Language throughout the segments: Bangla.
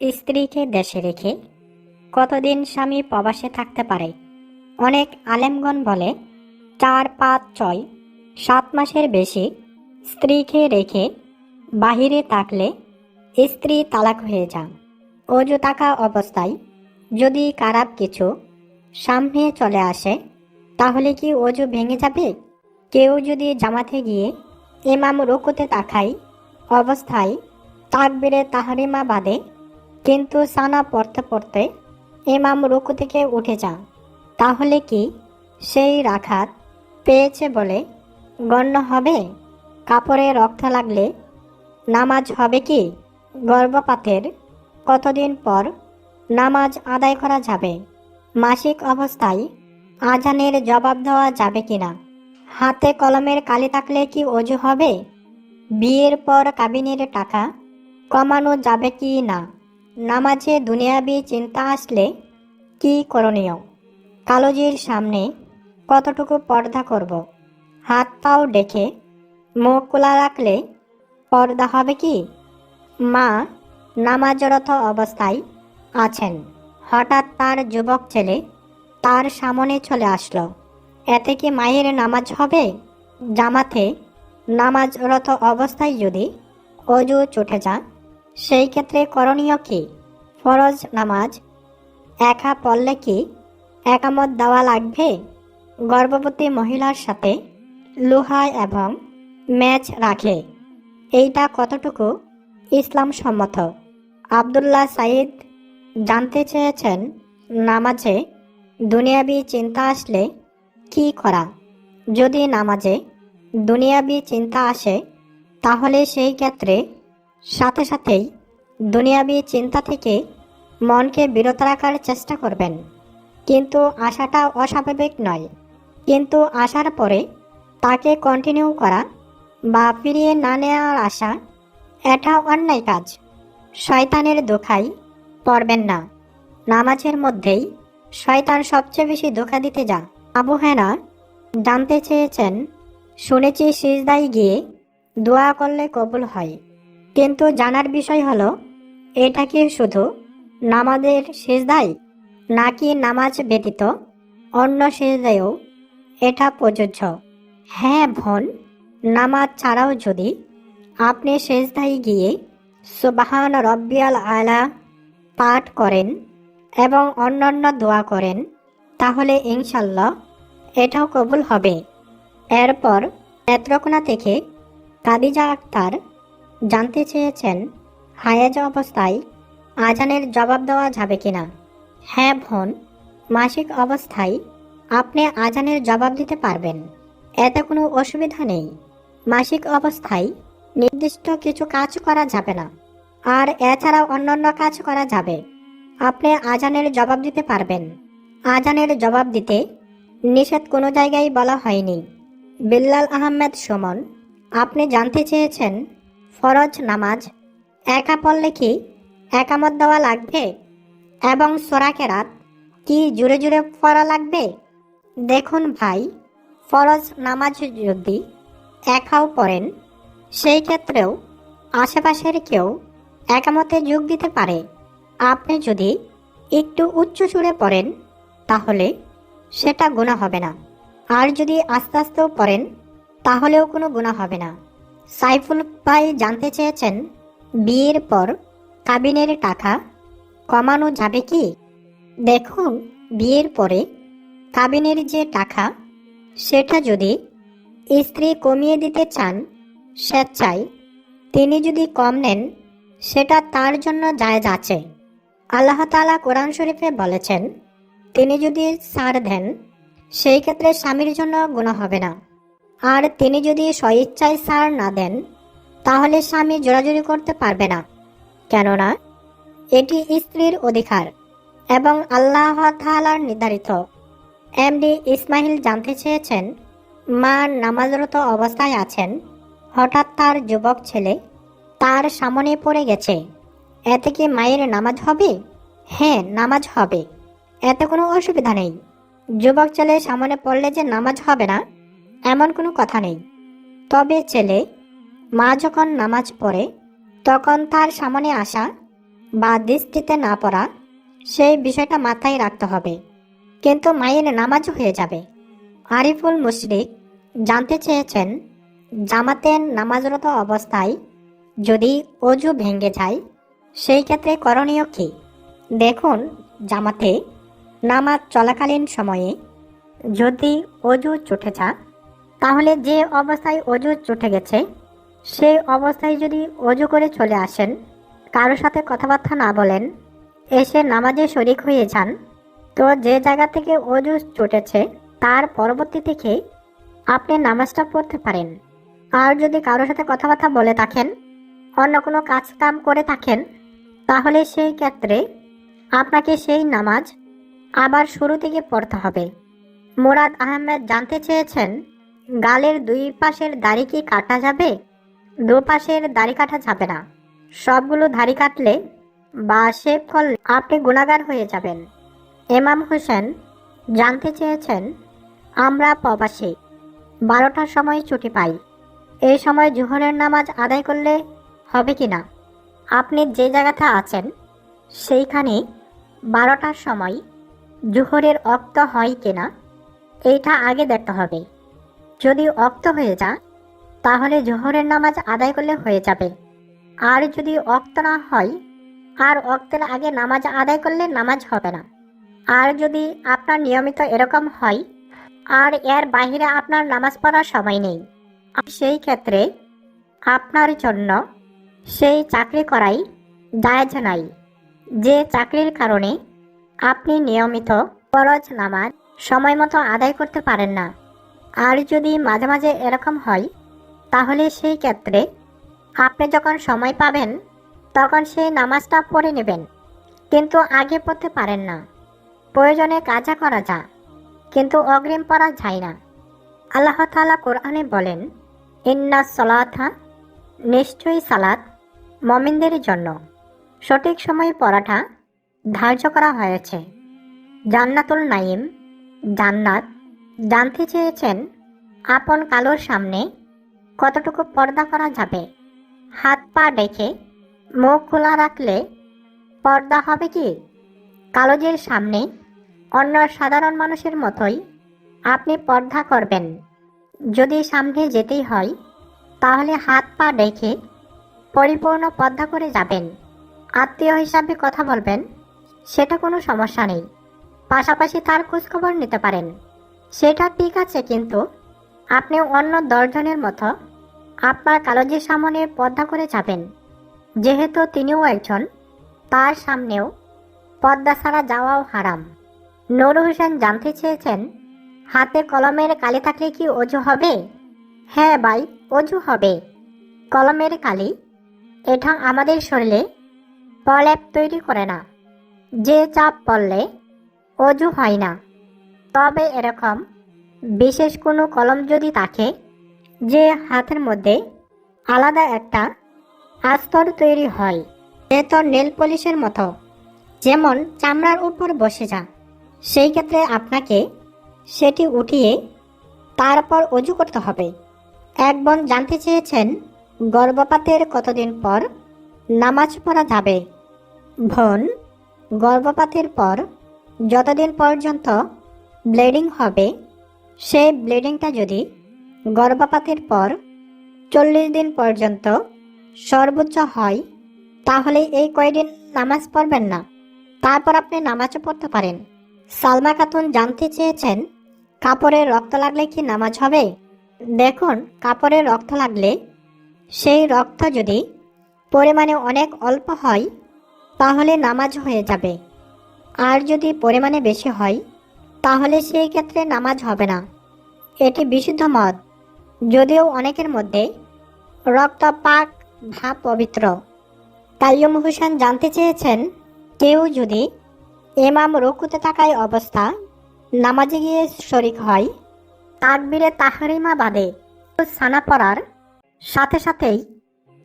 স্ত্রীকে দেশে রেখে কতদিন স্বামী প্রবাসে থাকতে পারে? অনেক আলেমগণ বলে, চার পাঁচ ছয়, সাত মাসের বেশি স্ত্রীকে রেখে বাহিরে থাকলে স্ত্রী তালাক হয়ে যান। অজু থাকা অবস্থায় যদি খারাপ কিছু সামনে চলে আসে, তাহলে কি অজু ভেঙে যাবে? কেউ যদি জামাতে গিয়ে ইমাম রুকুতে তাকাই অবস্থায় তাকবিরে তাহারিমা বাদে কিন্তু সানা পড়তে পড়তে ইমাম রুকু থেকে উঠে যান। তাহলে কি সেই রাখাত পেয়েছে বলে গণ্য হবে? কাপড়ে রক্ত লাগলে নামাজ হবে কি? গর্ভপাতের কতদিন পর নামাজ আদায় করা যাবে? মাসিক অবস্থায় আজানের জবাব দেওয়া যাবে কিনা? হাতে কলমের কালি থাকলে কি অজু হবে? বিয়ের পর কাবিনের টাকা কমানো যাবে কি না? নামাজে দুনিয়াবি চিন্তা আসলে কি করণীয়? কালোজির সামনে কতটুকু পর্দা করব। হাত পাও ডেকে মুখ খোলা রাখলে পর্দা হবে কি? মা নামাজরত অবস্থায় আছেন। হঠাৎ তার যুবক ছেলে তার সামনে চলে আসলো। এতে কি মায়ের নামাজ হবে? জামাতে নামাজরত অবস্থায় যদি অজু চুটে যা সেই ক্ষেত্রে করণীয় কি? ফরজ নামাজ। একা পড়লে কি একামত দেওয়া লাগবে? গর্ভবতী মহিলার সাথে লোহা এবং ম্যাচ রাখে। এইটা কতটুকু ইসলাম সম্মত আবদুল্লাহ সাইদ জানতে চেয়েছেন, নামাজে দুনিয়াবি চিন্তা আসলে কি করা? যদি নামাজে দুনিয়াবি চিন্তা আসে, তাহলে সেই ক্ষেত্রে সাথে সাথেই দুনিয়াবি চিন্তা থেকে মনকে বিরত রাখার চেষ্টা করবেন। কিন্তু আশাটা অস্বাভাবিক নয়। কিন্তু আসার পরে তাকে কন্টিনিউ করা বা ফিরিয়ে না নেওয়ার আশা, এটা অন্যায় কাজ। শয়তানের দোখাই পড়বেন না। নামাজের মধ্যেই শয়তান সবচেয়ে বেশি ধোকা দিতে যা। আবু হেনা জানতে চেয়েছেন, শুনেছি সিজদাই গিয়ে দোয়া করলে কবুল হয়। কিন্তু জানার বিষয় হলো, এটা কি শুধু নামাজের সেজদাই নাকি নামাজ ব্যতীত অন্য সেজদায়ও? এটা প্রযোজ্য। হ্যাঁ ভন, নামাজ ছাড়াও যদি আপনি সেজদাই গিয়ে সুবাহান রব্বিয়াল আলা পাঠ করেন এবং অন্যান্য দোয়া করেন, তাহলে ইনশাল্লাহ এটাও কবুল হবে। এরপর নেত্রকোনা থেকে কাদিজা আক্তার জানতে চেয়েছেন, হায়াজ অবস্থায় আজানের জবাব দেওয়া যাবে কিনা? হ্যাঁ বোন। মাসিক অবস্থায় আপনি আজানের জবাব দিতে পারবেন। এতে কোনো অসুবিধা নেই। মাসিক অবস্থায় নির্দিষ্ট কিছু কাজ করা যাবে না। আর এছাড়াও অন্যান্য কাজ করা যাবে। আপনি আজানের জবাব দিতে পারবেন। আজানের জবাব দিতে নিষেধ কোনো জায়গায় বলা হয়নি। বিল্লাল আহমেদ সুমন, আপনি জানতে চেয়েছেন ফরজ নামাজ। একা পড়লে কি একামত দেওয়া লাগবে? এবং সোরাকেরাত কি জুড়ে জুড়ে পড়া লাগবে? দেখুন ভাই, ফরজ নামাজ যদি একাও পড়েন, সেই ক্ষেত্রেও আশেপাশের কেউ একামতে যোগ দিতে পারে। আপনি যদি একটু উচ্চ সুরে পড়েন, তাহলে সেটা গুণা হবে না। আর যদি আস্তে আস্তেও পড়েন, তাহলেও কোনো গুণা হবে না। সাইফুল ভাই জানতে চেয়েছেন, বিয়ের পর কাবিনের টাকা কমানো যাবে কি? দেখুন, বিয়ের পরে কাবিনের যে টাকা, সেটা যদি স্ত্রী কমিয়ে দিতে চান স্বেচ্ছায়, তিনি যদি কম নেন, সেটা তার জন্য জায়জ আছে। আল্লাহ তালা কোরআন শরীফে বলেছেন, তিনি যদি ছাড় দেন, সেই ক্ষেত্রে স্বামীর জন্য গুণ হবে না। আর তিনি যদি স্বইচ্ছায় ছাড় না দেন, তাহলে স্বামী জোরাজুরি করতে পারবে না। কেননা এটি স্ত্রীর অধিকার এবং আল্লাহ তাআলার নির্ধারিত। এমডি ইসমাইল জানতে চেয়েছেন, মা নামাজরত অবস্থায় আছেন, হঠাৎ তার যুবক ছেলে তার সামনে পড়ে গেছে। এতে কি মায়ের নামাজ হবে? হ্যাঁ নামাজ হবে। এতে কোনো অসুবিধা নেই। যুবক ছেলে সামনে পড়লে যে নামাজ হবে না, এমন কোনো কথা নেই। তবে ছেলে মা যখন নামাজ পড়ে তখন তার সামনে আসা বা দৃষ্টিতে না পড়া, সেই বিষয়টা মাথায় রাখতে হবে। কিন্তু মায়ের নামাজও হয়ে যাবে। আরিফুল মুশরিক জানতে চেয়েছেন, জামাতের নামাজরত অবস্থায় যদি অজু ভেঙে যায়, সেই ক্ষেত্রে করণীয় কী? দেখুন, জামাতে নামাজ চলাকালীন সময়ে যদি অজু চুটে যা তাহলে যে অবস্থায় অজু চুটে গেছে সেই অবস্থায় যদি অজু করে চলে আসেন কারোর সাথে কথাবার্তা না বলেন, এসে নামাজে শরিক হয়ে যান, তো যে জায়গা থেকে অজু চুটেছে, তার পরবর্তী থেকে আপনি নামাজটা পড়তে পারেন। আর যদি কারোর সাথে কথাবার্তা বলে থাকেন, অন্য কোনো কাজ কাম করে থাকেন, তাহলে সেই ক্ষেত্রে আপনাকে সেই নামাজ আবার শুরু থেকে পড়তে হবে। মুরাদ আহমেদ জানতে চেয়েছেন, গালের দুই পাশের দাড়ি কি কাটা যাবে? দুপাশের দাড়ি কাটা যাবে না। সবগুলো দাড়ি কাটলে বা শেভ করলে আপনি গুণাগার হয়ে যাবেন। এমাম হোসেন জানতে চেয়েছেন, আমরা প্রবাসী বারোটার সময় ছুটি পাই। এই সময় জোহরের নামাজ আদায় করলে হবে কি না? আপনি যে জায়গাতে আছেন, সেইখানে বারোটার সময় জোহরের অক্ত হয় কিনা এইটা আগে দেখতে হবে। যদি অক্ত হয়ে যায় তাহলে জোহরের নামাজ আদায় করলে হয়ে যাবে। আর যদি অক্ত না হয়, আর অক্তের আগে নামাজ আদায় করলে নামাজ হবে না। আর যদি আপনার নিয়মিত এরকম হয়, আর এর বাইরে আপনার নামাজ পড়ার সময় নেই সেই ক্ষেত্রে আপনার জন্য সেই চাকরি করাই জায়েজ নাই। যে চাকরির কারণে আপনি নিয়মিত ফরজ নামাজ সময় মতো আদায় করতে পারেন না। আর যদি মাঝে মাঝে এরকম হয় তাহলে সেই ক্ষেত্রে আপনি যখন সময় পাবেন, তখন সেই নামাজটা পড়ে নেবেন। কিন্তু আগে পড়তে পারেন না। প্রয়োজনে কাজা করা যা, কিন্তু অগ্রিম পড়া যায় না। আল্লাহ তাআলা কোরআনে বলেন, ইন্না সলাথা নিশ্চয়ই সালাত মমিনদের জন্য। সঠিক সময়ে পড়াটা ধার্য করা হয়েছে। জান্নাতুল নাইম জান্নাত জানতে চেয়েছেন আপন কালোর সামনে কতটুকু পর্দা করা যাবে? হাত পা ডেকে মুখ খোলা রাখলে পর্দা হবে কি? কালোজের সামনে অন্য সাধারণ মানুষের মতোই আপনি পর্দা করবেন। যদি সামনে যেতেই হয়, তাহলে হাত পা ডেকে পরিপূর্ণ পর্দা করে যাবেন। আত্মীয় হিসাবে কথা বলবেন, সেটা কোনো সমস্যা নেই। পাশাপাশি তার খোঁজখবর নিতে পারেন। সেটা ঠিক আছে, কিন্তু আপনি অন্য দশজনের মতো আপনার কালোজির সামনে পর্দা করে যাবেন। যেহেতু তিনিও একজন, তার সামনেও পর্দা ছাড়া যাওয়াও হারাম। নুর হোসেন জানতে চেয়েছেন, হাতে কলমের কালি থাকলে কি অজু হবে? হ্যাঁ ভাই, অজু হবে। কলমের কালি, এটা আমাদের শরীরে প্রলেপ তৈরি করে না। যে চাপ পড়লে অজু হয় না। তবে এরকম বিশেষ কোনো কলম যদি থাকে যে হাতের মধ্যে আলাদা একটা আস্তর তৈরি হয় এ তো নেল পলিশের মতো। যেমন চামড়ার উপর বসে যা, সেই ক্ষেত্রে আপনাকে সেটি উঠিয়ে তারপর অজু করতে হবে। এক বোন জানতে চেয়েছেন, গর্ভপাতের কতদিন পর নামাজ পড়া যাবে? বোন, গর্ভপাতের পর যতদিন পর্যন্ত ব্লিডিং হবে, সেই ব্লিডিংটা যদি গর্ভপাতের পর চল্লিশ দিন পর্যন্ত সর্বোচ্চ হয়, তাহলে এই কয়দিন নামাজ পড়বেন না। তারপর আপনি নামাজও পড়তে পারেন। সালমা খাতুন জানতে চেয়েছেন, কাপড়ে রক্ত লাগলে কি নামাজ হবে? দেখুন, কাপড়ে রক্ত লাগলে সেই রক্ত যদি পরিমাণে অনেক অল্প হয়, তাহলে নামাজ হয়ে যাবে। আর যদি পরিমাণে বেশি হয়, তাহলে সেই ক্ষেত্রে নামাজ হবে না। এটি বিশুদ্ধ মত। যদিও অনেকের মধ্যে রক্ত পাক ভাব পবিত্র কাইয়ুম হোসেন জানতে চেয়েছেন কেউ যদি এমাম রুকুতে থাকায় অবস্থা, নামাজে গিয়ে শরিক হয়, তাকবিরে তাহারিমা বাদে সানা পড়ার সাথে সাথেই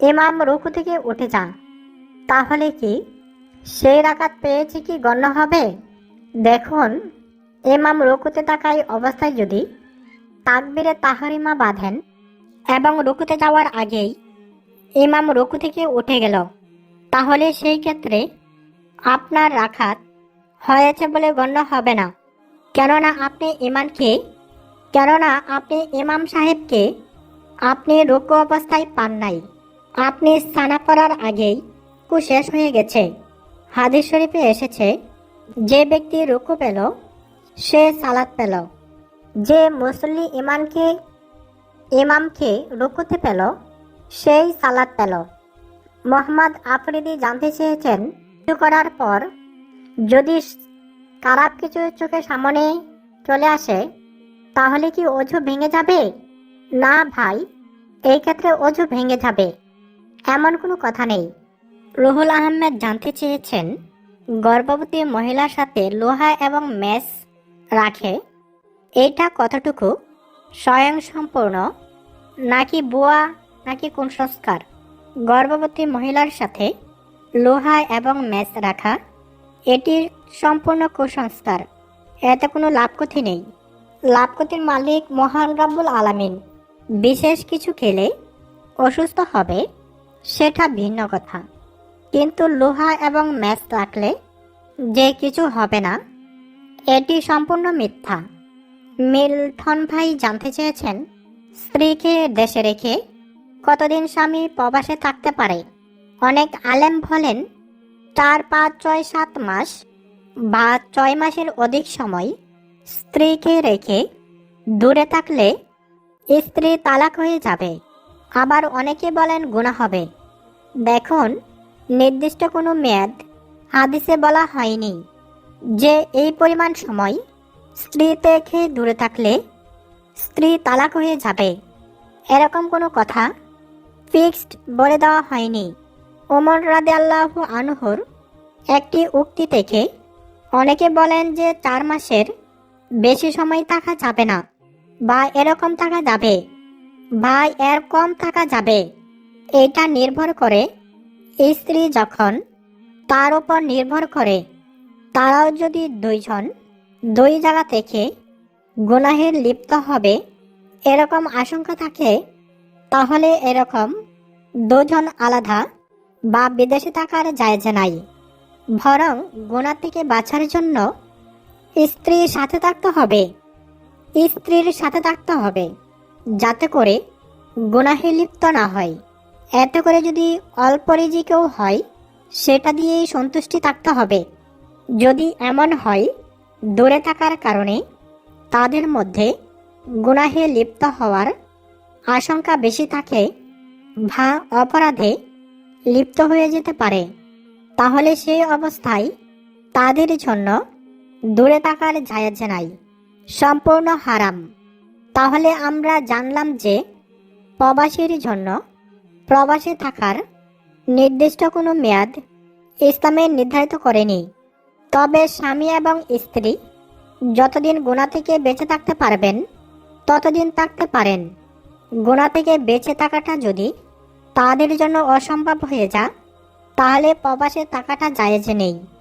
এমাম রুকু থেকে উঠে যান। তাহলে কি সেই রাকাত পেয়েছে কি গণ্য হবে? দেখুন এমাম রুকুতে থাকায় অবস্থায় যদি তাকবিরে তাহারিমা বাঁধেন এবং রুকুতে যাওয়ার আগেই ইমাম রুকু থেকে উঠে গেল। তাহলে সেই ক্ষেত্রে আপনার রাখাত হয়েছে বলে গণ্য হবে না। কেননা আপনি ইমানকে কেননা আপনি ইমাম সাহেবকে আপনি রুকু অবস্থায় পান নাই। আপনি স্নানা করার আগেই কু শেষ হয়ে গেছে। হাদিস শরীফে এসেছে, যে ব্যক্তি রুকু পেল, সে সালাত পেল। যে মুসল্লি ইমানকে ইমামকে রুকুতে পেল, সেই সালাদ পেল। মোহাম্মদ আফ্রিদি জানতে চেয়েছেন, কিছু করার পর যদি খারাপ কিছু চোখের সামনে চলে আসে, তাহলে কি অজু ভেঙে যাবে? না ভাই, এই ক্ষেত্রে অজু ভেঙে যাবে, এমন কোনো কথা নেই। রুহুল আহমেদ জানতে চেয়েছেন, গর্ভবতী মহিলার সাথে লোহা এবং মেস রাখে এটা কতটুকু? স্বয়ংসম্পূর্ণ নাকি বোয়া, নাকি কুসংস্কার গর্ভবতী মহিলার সাথে লোহা এবং ম্যাচ রাখা? এটির সম্পূর্ণ কুসংস্কার। এতে কোনো লাভক্ষতি নেই। লাভক্ষতির মালিক মহান রাব্বুল আলামিন। বিশেষ কিছু খেলে অসুস্থ হবে, সেটা ভিন্ন কথা। কিন্তু লোহা এবং ম্যাচ রাখলে যে কিছু হবে না, এটি সম্পূর্ণ মিথ্যা। মিল্টন ভাই জানতে চেয়েছেন, স্ত্রীকে দেশে রেখে কতদিন স্বামী প্রবাসে থাকতে পারে? অনেক আলেম বলেন, চার, পাঁচ, ছয়, সাত মাস বা ছয় মাসের অধিক সময় স্ত্রীকে রেখে দূরে থাকলে স্ত্রী তালাক হয়ে যাবে। আবার অনেকে বলেন গুণা হবে। দেখুন, নির্দিষ্ট কোনো মেয়াদ হাদিসে বলা হয়নি যে এই পরিমাণ সময় স্ত্রী থেকে দূরে থাকলে স্ত্রী তালাক হয়ে যাবে। এরকম কোনো কথা ফিক্সড বলে দেওয়া হয়নি। ওমর রাদে আল্লাহ আনহর একটি উক্তি থেকে অনেকে বলেন যে চার মাসের বেশি সময় থাকা যাবে না বা এরকম থাকা যাবে বা এর কম থাকা যাবে। এটা নির্ভর করে স্ত্রী যখন তার উপর নির্ভর করে, তারাও যদি দুইজন দুই জায়গা থেকে গুনাহের লিপ্ত হবে এরকম আশঙ্কা থাকে, তাহলে এরকম দুজন আলাদা বা বিদেশে থাকার জায়জ নাই। বরং গোনা থেকে বাঁচার জন্য স্ত্রীর সাথে থাকতে হবে, স্ত্রীর সাথে থাকতে হবে, যাতে করে গুনাহে লিপ্ত না হয়। এতে করে যদি অল্প রিজিকেও হয়, সেটা দিয়েই সন্তুষ্টি থাকতে হবে। যদি এমন হয় দূরে থাকার কারণে তাদের মধ্যে গুনাহে লিপ্ত হওয়ার আশঙ্কা বেশি থাকে বা অপরাধে লিপ্ত হয়ে যেতে পারে। তাহলে সেই অবস্থায় তাদের জন্য দূরে থাকার জায়েজ নাই, সম্পূর্ণ হারাম। তাহলে আমরা জানলাম যে প্রবাসীর জন্য প্রবাসে থাকার নির্দিষ্ট কোনো মেয়াদ ইসলামে নির্ধারিত করেনি। তবে স্বামী এবং স্ত্রী যতদিন গোনা থেকে বেঁচে থাকতে পারবেন, ততদিন থাকতে পারেন। গোনা থেকে বেঁচে থাকাটা যদি তাদের জন্য অসম্ভব হয়ে যা তাহলে প্রবাসে থাকাটা জায়েজ নেই।